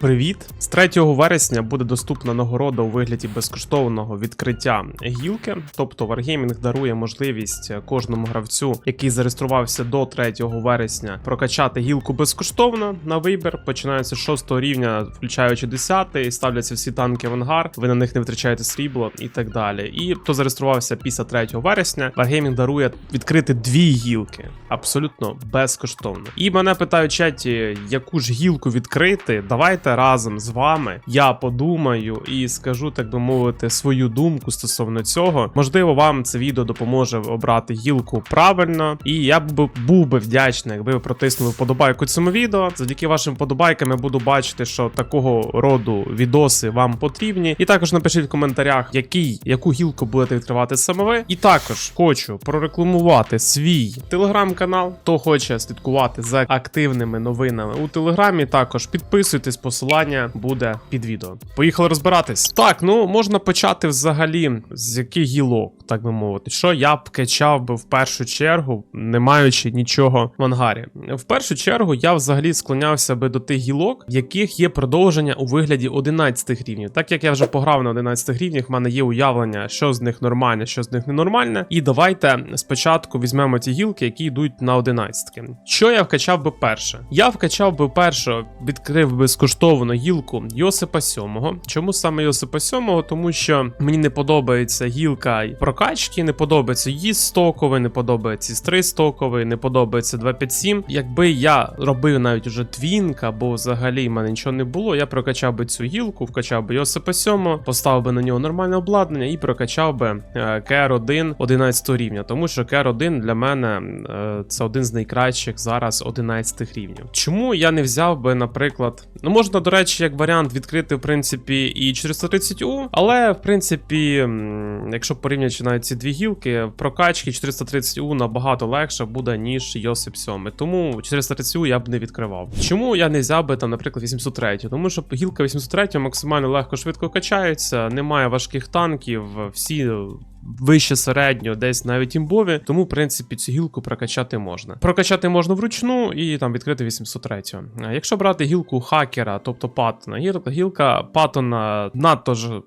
Привіт! З 3 вересня буде доступна нагорода у вигляді безкоштовного відкриття гілки. Тобто Wargaming дарує можливість кожному гравцю, який зареєструвався до 3 вересня, прокачати гілку безкоштовно на вибір. Починається з 6 рівня, включаючи 10, ставляться всі танки в ангар, ви на них не витрачаєте срібло і так далі. І хто зареєструвався після 3 вересня, Wargaming дарує відкрити дві гілки абсолютно безкоштовно. І мене питають чаті, яку ж гілку відкрити. Давайте разом з вами я подумаю і скажу, так би мовити, свою думку стосовно цього. Можливо, вам це відео допоможе обрати гілку правильно. І я б був би вдячний, якби ви протиснули вподобайку цьому відео. Завдяки вашим вподобайкам я буду бачити, що такого роду відоси вам потрібні. І також напишіть в коментарях, який, яку гілку будете відкривати саме ви. І також хочу прорекламувати свій телеграм-канал. Хто хоче слідкувати за активними новинами у телеграмі, також підписуйтесь, посилання буде під відео. Поїхали розбиратись. Так, ну можна почати взагалі з яких гілок, так би мовити, що я б качав би в першу чергу, не маючи нічого в ангарі. В першу чергу я взагалі склонявся би до тих гілок, в яких є продовження у вигляді 11 рівнів. Так як я вже пограв на 11 рівнях, в мене є уявлення, що з них нормальне, що з них ненормальне. І давайте спочатку візьмемо ті гілки, які йдуть на 11. Що я вкачав би перше? Я вкачав би перше, відкрив безкоштовно гілку Йосипа 7. Чому саме Йосипа 7? Тому що мені не подобається гілка прокачки, не подобається її стоковий, не подобається з 3 стоковий, не подобається 257. Якби я робив навіть уже твінк, або взагалі в мене нічого не було, я прокачав би цю гілку, вкачав би Йосипа 7, поставив би на нього нормальне обладнання і прокачав би е, КР-1 11 рівня, тому що КР-1 для мене е, це один з найкращих зараз 11 рівнів. Чому я не взяв би, наприклад, ну можна, до речі, як варіант відкрити, в принципі, і 430U, але в принципі, якщо порівняти навіть ці дві гілки, прокачки 430U набагато легше буде, ніж Йосип 7. Тому 430U я б не відкривав. Чому я не взяв би там, наприклад, 803? Тому що гілка 803 максимально легко швидко качається, немає важких танків, всі вище середньо, десь навіть імбові. Тому, в принципі, цю гілку прокачати можна. Прокачати можна вручну і там відкрити 803. А Якщо брати гілку хакера, тобто Паттона, гілка, гілка Паттона надто ж.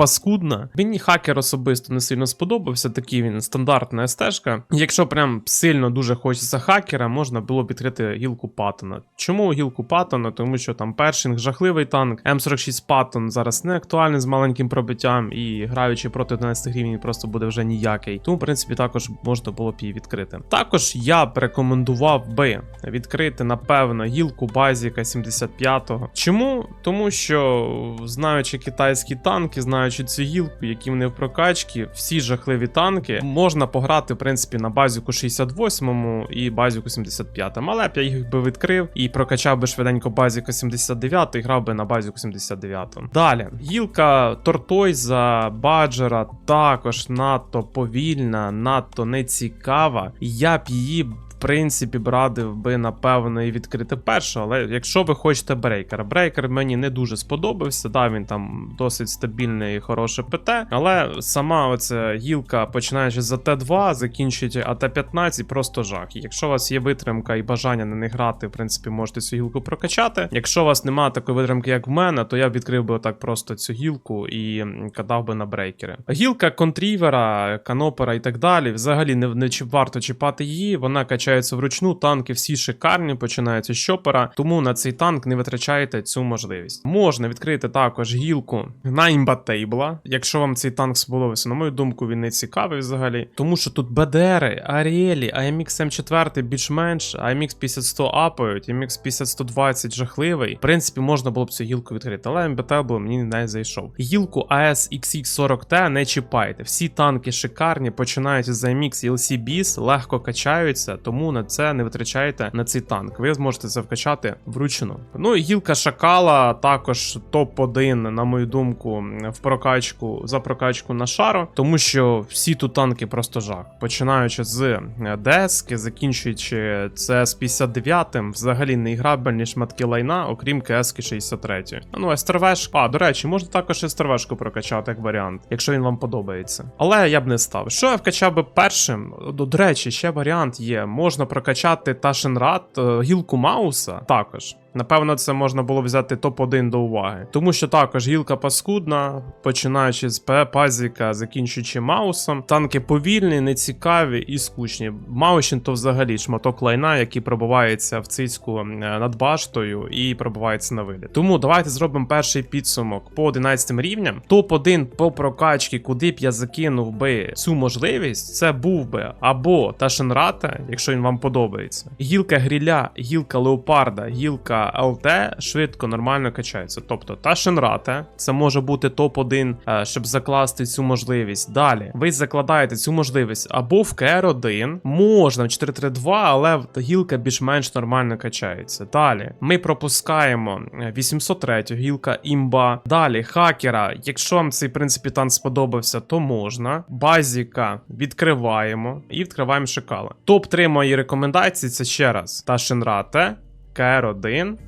Паскудна. Мені хакер особисто не сильно сподобався, такий він стандартна стежка. Якщо прям сильно дуже хочеться хакера, можна було б відкрити гілку Паттона. Чому гілку Паттона? Тому що там першинг жахливий танк, М46 Паттон зараз не актуальний з маленьким пробиттям, і граючи проти 11 гривень просто буде вже ніякий. Тому, в принципі, також можна було б її відкрити. Також я б рекомендував би відкрити, напевно, гілку Базіка 75-го. Чому? Тому що, знаючи китайські танки, знаючи цю гілку, які вони в прокачці, всі жахливі танки, можна пограти, в принципі, на базіку 68 і базіку 75. Але б я їх би відкрив і прокачав би швиденько базіку 79 і грав би на базіку 79. Далі, гілка Тортойза, Баджера також надто повільна, надто нецікава. Я б її принципі, б радив би, напевно, і відкрити перше, але якщо ви хочете брейкера, брейкер мені не дуже сподобався. Да, він там досить стабільний і хороше ПТ, але сама оця гілка, починаючи з АТ2, закінчуючи АТ15, просто жах. Якщо у вас є витримка і бажання на них грати, в принципі, можете цю гілку прокачати. Якщо у вас немає такої витримки, як в мене, то я б відкрив би отак просто цю гілку і м, кидав би на брейкери. Гілка контрівера, канопера і так далі. Взагалі не, не варто чіпати її. Вона качається вручну. Танки всі шикарні, починаються з щопера. Тому на цей танк не витрачайте цю можливість. Можна відкрити також гілку на імбатейбла. Якщо вам цей танк сподобався, на мою думку, він не цікавий взагалі. Тому що тут БДРи, Аріелі, AMX М4 більш-менш, AMX 50-100 апають, AMX 50-120 жахливий. В принципі, можна було б цю гілку відкрити, але МБТ мені не зайшов. Гілку AS XX40T не чіпайте. Всі танки шикарні, починаючи з AMX LC BIS, легко качаються, тому на це не витрачайте на цей танк. Ви зможете це вкачати вручну. Ну і гілка Шакала також топ-1, на мою думку, в прокачку за прокачку на шару, тому що всі тут танки просто жах. Починаючи з е, Дески, закінчуючи CS 59, взагалі не іграбельні шматки лайна, окрім КС 63. Ну, СТРВшку. А, до речі, можна також СТРВшку прокачати як варіант, якщо він вам подобається. Але я б не став. Що я вкачав би першим? До речі, ще варіант є. Можна прокачати Ташенрад, е, гілку Мауса також. Напевно, це можна було взяти топ-1 до уваги. Тому що також гілка паскудна, починаючи з П, пазіка, закінчуючи маусом. Танки повільні, нецікаві і скучні. Маушін то взагалі шматок лайна, який пробивається в цицьку над баштою і пробивається на виліт. Тому давайте зробимо перший підсумок по 11 рівням. Топ-1 по прокачці, куди б я закинув би цю можливість, це був би або Ташенрата, якщо він вам подобається. Гілка гріля, гілка леопарда, гілка ЛТ швидко, нормально качається. Тобто та Ташенрата, це може бути топ-1, е, щоб закласти цю можливість. Далі ви закладаєте цю можливість або в КР1, можна в 432, але гілка більш-менш нормально качається. Далі ми пропускаємо е, 803 гілка імба. Далі хакера. Якщо вам цей в принципі танк сподобався, то можна. Базіка відкриваємо і відкриваємо шакала. Топ-3 мої рекомендації це ще раз: Ташенрате, КР1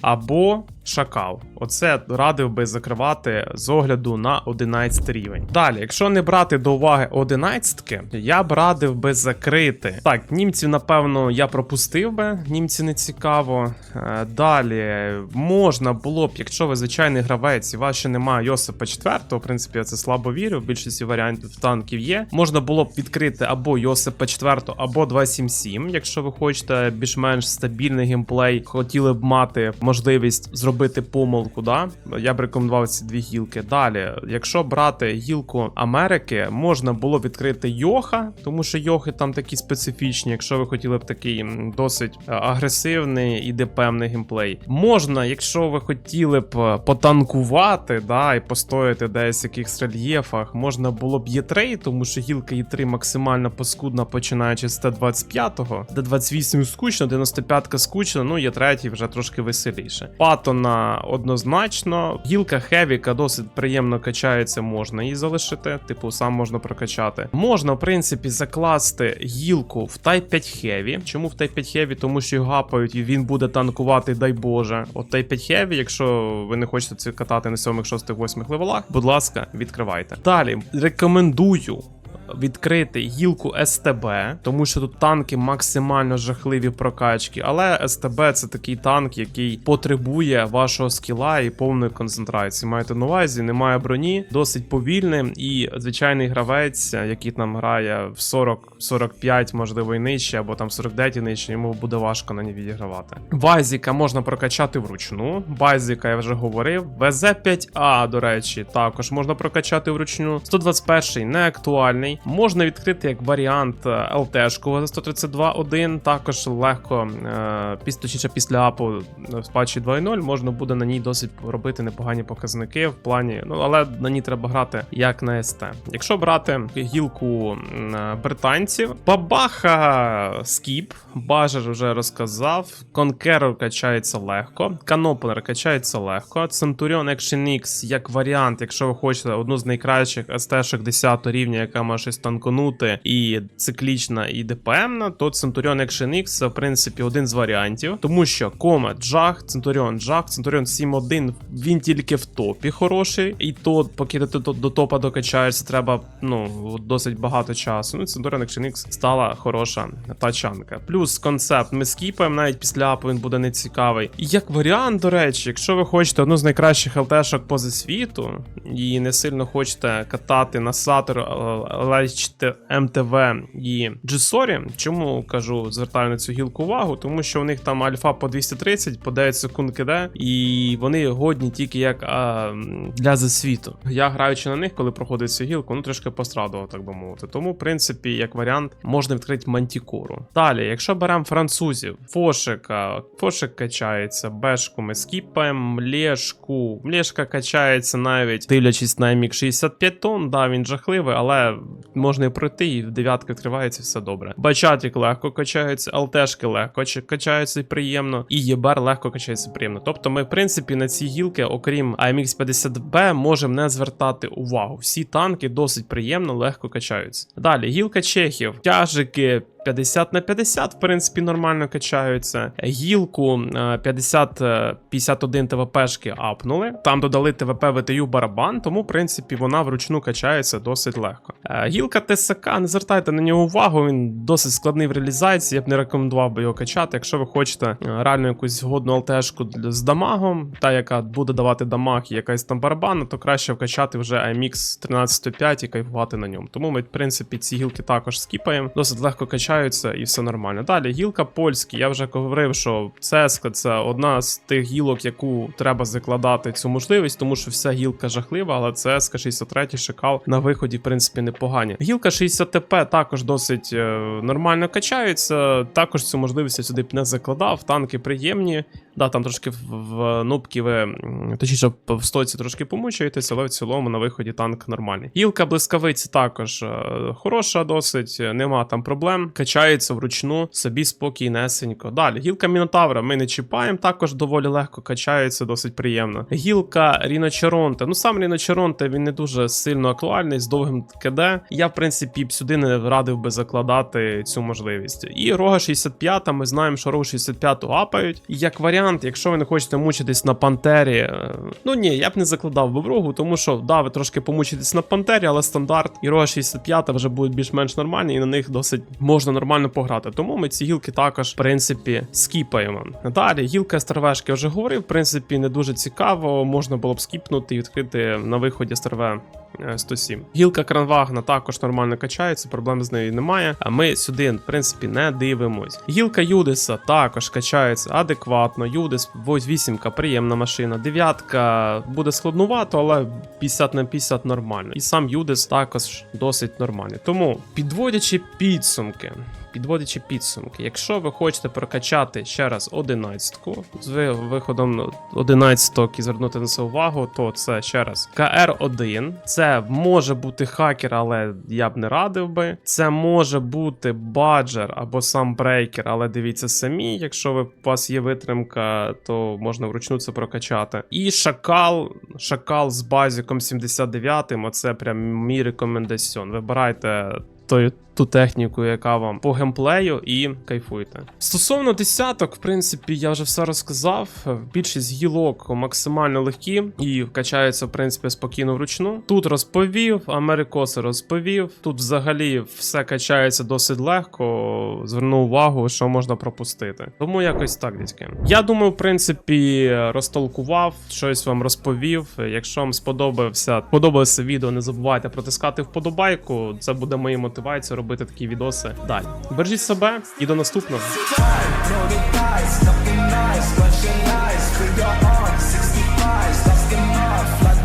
або Шакал. Оце радив би закривати з огляду на 11 рівень. Далі, якщо не брати до уваги 11, я б радив би закрити. Так, німців, напевно, я пропустив би, німці не цікаво. Е, Далі можна було б, якщо ви звичайний гравець, і вас ще немає Йосипа 4, в принципі, я це слабо вірю. В більшості варіантів танків є. Можна було б відкрити або Йосипа 4, або 277, якщо ви хочете більш-менш стабільний геймплей, хотіли б мати можливість зробити помилку, да? я б рекомендував ці дві гілки. Далі, якщо брати гілку Америки, можна було б відкрити Йоха, тому що Йохи там такі специфічні, якщо ви хотіли б такий досить е, агресивний і ДПМний геймплей. Можна, якщо ви хотіли б е, потанкувати, да, і постояти десь в якихось рельєфах, можна було б Є3, тому що гілка Є3 максимально паскудна, починаючи з Т-25, Д-28 скучно, 95 скучно, ну Є3 вже трошки веселіше. Патона однозначно. Гілка Хевіка досить приємно качається, можна її залишити, типу, сам можна прокачати. Можна, в принципі, закласти гілку в Type 5 Heavy. Чому в Type 5 Heavy? Тому що його гапають і він буде танкувати, дай Боже. От Type 5 Heavy, якщо ви не хочете це катати на 7, 6, 8 левелах, будь ласка, відкривайте. Далі рекомендую відкрити гілку СТБ, тому що тут танки максимально жахливі прокачки. Але СТБ це такий танк, який потребує вашого скіла і повної концентрації. Маєте на увазі, немає броні, досить повільним, і звичайний гравець, який там грає в 40-45, можливо, і нижче, або там 49 і нижче, йому буде важко на ній відігравати. Базіка можна прокачати вручну. Базіка, я вже говорив. ВЗ-5А, до речі, також можна прокачати вручну. 121 не актуальний. Можна відкрити як варіант е, ЛТшку за 132.1, також легко, е, точніше, після апу в патчі 2.0 можна буде на ній досить робити непогані показники в плані, ну але на ній треба грати як на СТ. Якщо брати гілку е, британців, бабаха скіп, бажер вже розказав. Конкерор качається легко, Канопленер качається легко. Centurion Action X як варіант, якщо ви хочете одну з найкращих СТ-шок 10 рівня, яка може щось танконути, і циклічна, і ДПМна, то Centurion Action X це в принципі один з варіантів, тому що Кома Джах, Centurion Джах, Centurion 7.1, він тільки в топі хороший, і то, поки ти до, топа докачаєшся, треба ну досить багато часу. Ну, Centurion Action X стала хороша тачанка. Плюс концепт ми скіпаємо, навіть після апу він буде нецікавий. І як варіант, до речі, якщо ви хочете одну з найкращих ЛТшок поза світу і не сильно хочете катати на Сатор, лечити МТВ і Джесорі, чому кажу, звертаю на цю гілку увагу, тому що у них там альфа по 230, по 9 секунд киде, і вони годні тільки як а, для засвіту. Я граючи на них, коли проходить цю гілку, ну трошки пострадував, так би мовити. Тому, в принципі, як варіант, можна відкрити мантікору. Далі, якщо беремо французів, Фошика, Фошик качається, Бешку ми скіпаємо, Млешку. Млешка качається навіть дивлячись на мік 65 тонн. Да, він жахливий, але можна і пройти, і в дев'ятки відкривається все добре. Бачатік легко качається, ЛТшки легко качаються приємно, і ЄБР легко качається приємно. Тобто ми, в принципі, на ці гілки, окрім AMX 50B, можемо не звертати увагу. Всі танки досить приємно, легко качаються. Далі, гілка чехів, тяжики. 50 на 50, в принципі, нормально качаються. Гілку е, 50 е, 51 ТВПшки апнули. Там додали ТВП ВТЮ барабан, тому, в принципі, вона вручну качається досить легко. Е, Гілка ТСК, не звертайте на нього увагу, він досить складний в реалізації. Я б не рекомендував би його качати. Якщо ви хочете е, реально якусь годну ЛТшку з дамагом, та яка буде давати дамаг і якась там барабана, то краще вкачати вже IMX 13.5 і кайфувати на ньому. Тому ми, в принципі, ці гілки також скіпаємо, досить легко качаються і все нормально. Далі гілка польський. Я вже говорив, що цеска це одна з тих гілок, яку треба закладати цю можливість, тому що вся гілка жахлива, але цеска 63 шикал на виході, в принципі, непогані. Гілка 60 ТП також досить е, нормально качається. Також цю можливість я сюди б не закладав. Танки приємні. Да, там трошки в, в нубки ви точніше в стоці трошки помучаєтесь, але в цілому на виході танк нормальний. Гілка блискавиці також е, хороша, досить, е, нема там проблем. Качається вручну, собі спокійнесенько. Далі, гілка Мінотавра ми не чіпаємо, також доволі легко качається, досить приємно. Гілка Ріночеронте. Ну сам Ріночеронте він не дуже сильно актуальний з довгим КД. Я, в принципі, б сюди не радив би закладати цю можливість. І рога 65, ми знаємо, що рогу 65 апають. І як варіант, якщо ви не хочете мучитись на пантері, е, ну ні, я б не закладав би в рогу, тому що да, ви трошки помучитесь на пантері, але стандарт і рога 65 вже будуть більш-менш нормальні, і на них досить можна нормально пограти. Тому ми ці гілки також, в принципі, скіпаємо. Далі, гілка старвешки вже говорив, в принципі, не дуже цікаво. Можна було б скіпнути і відкрити на виході стерве. Е, 107. Гілка Кранвагна також нормально качається, проблем з нею немає. А ми сюди, в принципі, не дивимось. Гілка Юдиса також качається адекватно. Юдис 8 приємна машина. Дев'ятка буде складнувато, але 50 на 50 нормально. І сам Юдис також досить нормальний. Тому, підводячи підсумки. Підводячи підсумки, якщо ви хочете прокачати ще раз 11 з ви- виходом 11 і звернути на це увагу, то це ще раз КР1. Це може бути хакер, але я б не радив би. Це може бути баджер або сам брейкер, але дивіться самі. Якщо ви, у вас є витримка, то можна вручну це прокачати. І шакал, шакал з базіком 79, оце прям мій рекомендаціон. Вибирайте той, ту техніку, яка вам по геймплею, і кайфуйте. Стосовно десяток, в принципі, я вже все розказав. Більшість гілок максимально легкі і качаються, в принципі, спокійно вручну. Тут розповів, Америкоси розповів. Тут взагалі все качається досить легко. Звернув увагу, що можна пропустити. Тому якось так, дядьки. Я думаю, в принципі, розтолкував, щось вам розповів. Якщо вам сподобався, сподобалося відео, не забувайте протискати вподобайку. Це буде моєю мотивацією робити такі відоси далі. Бережіть себе і до наступного. Nice,